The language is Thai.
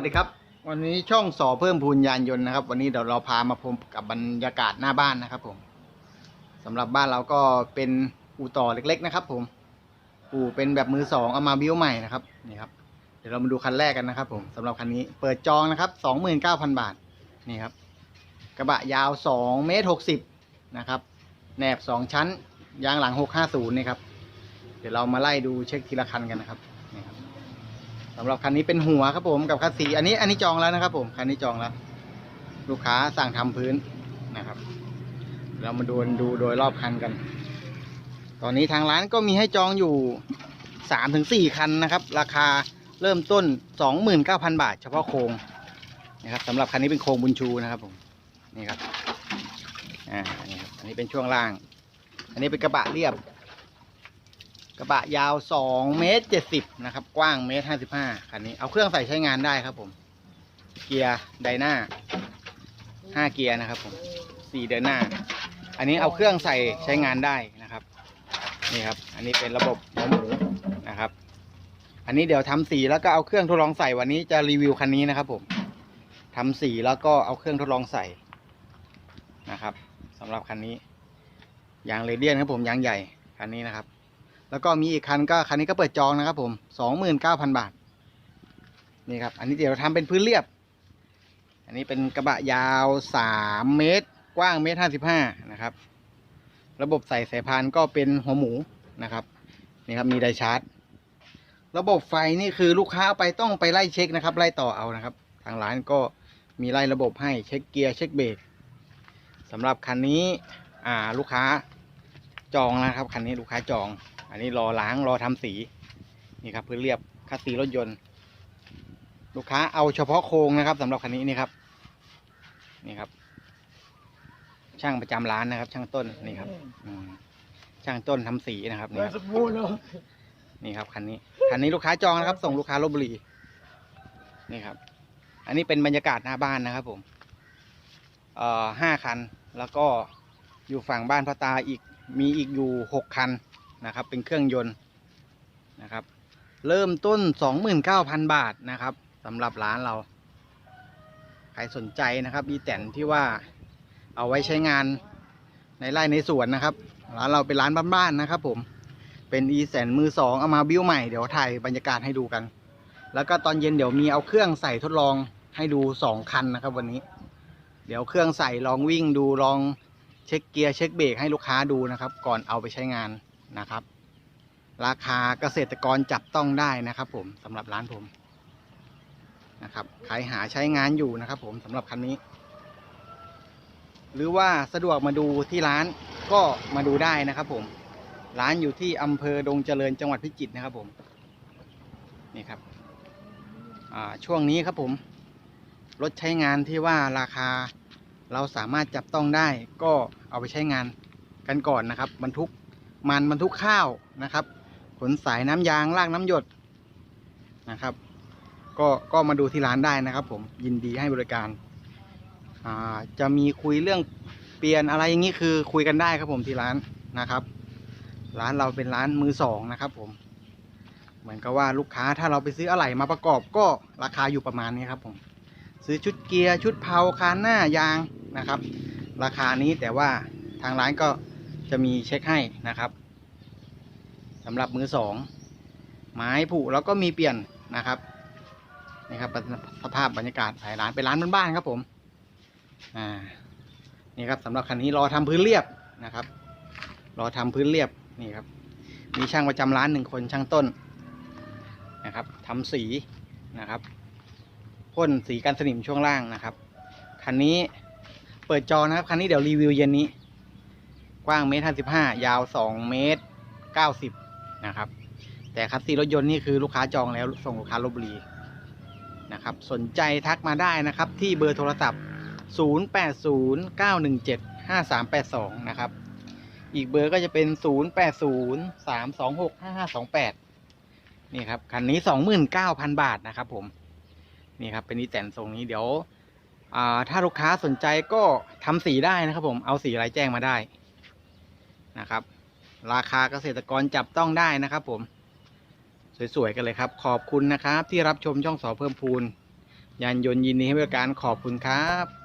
วัสดีครับ วันนี้ช่องสอเพิ่มพูนยานยนต์นะครับ วันนี้เดี๋ยวเราพามาพบกับบรรยากาศหน้าบ้านนะครับ ผมสำหรับบ้านเราก็เป็นอู่ต่อเล็ก ๆ นะครับ ผม อู่เป็นแบบมือสองเอามาบิ้วใหม่นะครับนี่ครับ เดี๋ยวเรามาดูคันแรกกันนะครับ ผมสำหรับคันนี้เปิดจองนะครับสองหมื่นเก้าพันบาทนี่ครับ กระบะยาวสองเมตรหกสิบนะครับแหนบสองชั้นยางหลังหกห้าศูนย์นี่ครับเดี๋ยวเรามาไล่ดูเช็คทีละคันกันนะครับนี่ครับ สำหรับคันนี้เป็นหัวครับผมกับคัสซีอันนี้อันนี้จองแล้วนะครับ ผมคันนี้จองแล้ว ลูกค้าสั่งทำพื้นนะครับ เรามาดูดูโดยรอบคันกัน ตอนนี้ทางร้านก็มีให้จองอยู่สามถึงสี่คันนะครับ ราคาเริ่มต้นสองหมื่นเก้าพันบาท เฉพาะโครงนะครับสำหรับคันนี้เป็นโครงบุญชูนะครับผมนี่ครับอ่านี่ครับอันนี้เป็นช่วงล่าง อันนี้เป็นกระบะเรียบ กระบะยาวสองเมตรเจ็ดสิบนะครับ กว้างเมตรห้าสิบห้าคันนี้ เอาเครื่องใส่ใช้งานได้ครับผม เกียร์ไดนาห้าเกียร์นะครับผมสี่เดินหน้า อันนี้เอาเครื่องใส่ใช้งานได้นะครับ นี่ครับ อันนี้เป็นระบบหัวหมูนะครับ อันนี้เดี๋ยวทำสีแล้วก็เอาเครื่องทดลองใส่วันนี้จะรีวิวคันนี้นะครับ ผมทำสีแล้วก็เอาเครื่องทดลองใส่นะครับสำหรับคันนี้ยางเรเดียนครับผมยางใหญ่คันนี้นะครับ แล้วก็มีอีกคันก็คันนี้ก็เปิดจองนะครับผมสองหมื่นเก้าพันบาท นี่ครับ อันนี้เดี๋ยวเราทำเป็นพื้นเรียบ อันนี้เป็นกระบะยาวสามเมตร กว้างเมตรห้าสิบห้านะครับ ระบบใส่สายพานก็เป็นหัวหมูนะครับ นี่ครับมีไดชาร์จ ระบบไฟนี่คือลูกค้าเอาไปต้องไปไล่เช็คนะครับ ไล่ต่อเอานะครับ ทางร้านก็มีไล่ระบบให้เช็คเกียร์เช็คเบรกสำหรับคันนี้ อ่า ลูกค้าจองนะครับ คันนี้ลูกค้าจอง อันนี้รอล้างรอทำสี นี่ครับพื้นเรียบคัดสีรถยนต์ ลูกค้าเอาเฉพาะโครงนะครับสำหรับคันนี้นี่ครับ นี่ครับ ช่างประจำร้านนะครับ ช่างต้นนี่ครับอืมช่างต้นทำสีนะครับนี่ครับสมบูรณ์แล้วนี่ครับคันนี้คันนี้ลูกค้าจองนะครับ ส่งลูกค้าลบบุรีนี่ครับ อันนี้เป็นบรรยากาศหน้าบ้านนะครับ ผมเอ่อห้าคันแล้วก็อยู่ฝั่งบ้านพ่อตาอีกมีอีกอยู่หกคัน นะครับ เป็นเครื่องยนต์นะครับ เริ่มต้นสองหมื่นเก้าพันบาทนะครับสำหรับร้านเรา ใครสนใจนะครับอีแตนที่ว่าเอาไว้ใช้งานในไร่ในสวนนะครับ ร้านเราเป็นร้านบ้านๆนะครับ ผมเป็นอีแสนมือสองเอามาบิ้วใหม่เดี๋ยวถ่ายบรรยากาศให้ดูกัน แล้วก็ตอนเย็นเดี๋ยวมีเอาเครื่องใส่ทดลองให้ดูสองคันนะครับ วันนี้ เดี๋ยวเครื่องใส่ลองวิ่งดูลองเช็คเกียร์เช็คเบรกให้ลูกค้าดูนะครับ ก่อนเอาไปใช้งาน นะครับ ราคาเกษตรกรจับต้องได้นะครับ ผมสำหรับร้านผมนะครับใครหาใช้งานอยู่นะครับ ผมสำหรับคันนี้ หรือว่าสะดวกมาดูที่ร้านก็มาดูได้นะครับ ผมร้านอยู่ที่อำเภอดงเจริญจังหวัดพิจิตรนะครับ ผมนี่ครับช่วงนี้ครับผมรถใช้งานที่ว่าราคาเราสามารถจับต้องได้ก็เอาไปใช้งานกันก่อนนะครับบรรทุก มันบรรทุกข้าวนะครับ ขนสายน้ำยางลากน้ำหยดนะครับ ก็ก็มาดูที่ร้านได้นะครับ ผมยินดีให้บริการอ่าจะมีคุยเรื่องเปลี่ยนอะไรอย่างนี้คือคุยกันได้ครับผมที่ร้านนะครับ ร้านเราเป็นร้านมือสองนะครับผมเหมือนกับว่าลูกค้าถ้าเราไปซื้ออะไหล่มาประกอบก็ราคาอยู่ประมาณนี้ครับผมซื้อชุดเกียร์ชุดเพาคานหน้ายางนะครับ ราคานี้แต่ว่าทางร้านก็ จะมีเช็คให้นะครับสำหรับมือสองไม้ผุแล้วก็มีเปลี่ยนนะครับนี่ครับสภาพบรรยากาศภายร้านเป็นร้านบ้านๆครับผมอ่านี่ครับสำหรับคันนี้รอทำพื้นเรียบนะครับ รอทำพื้นเรียบนี่ครับ มีช่างประจำร้านหนึ่งคนช่างต้นนะครับทำสีนะครับพ่นสีกันสนิมช่วงล่างนะครับคันนี้เปิดจอนะครับคันนี้เดี๋ยวรีวิวเย็นนี้ กว้างเมตรห้าสิบห้ายาวสองเมตรเก้าสิบนะครับ แต่คัสซีรถยนต์นี่คือลูกค้าจองแล้วส่งลูกค้าลบบุรีนะครับ สนใจทักมาได้นะครับ ที่เบอร์โทรศัพท์ 0 8 0 9 1 7 5 3 8 2 นะครับ อีกเบอร์ก็จะเป็น 0 8 0 3 2 6 5 5 2 8 นี่ครับคันนี้ 29,000 บาทนะครับผม นี่ครับเป็นอีแตนทรงนี้เดี๋ยวอ่าถ้าลูกค้าสนใจก็ทำสีได้นะครับผมเอาสีอะไรแจ้งมาได้ นะครับ ราคาเกษตรกรจับต้องได้นะครับ ผม สวยๆกันเลยครับ ขอบคุณนะครับ ที่รับชมช่องสอเพิ่มพูนยานยนต์ยินดีให้บริการขอบคุณครับ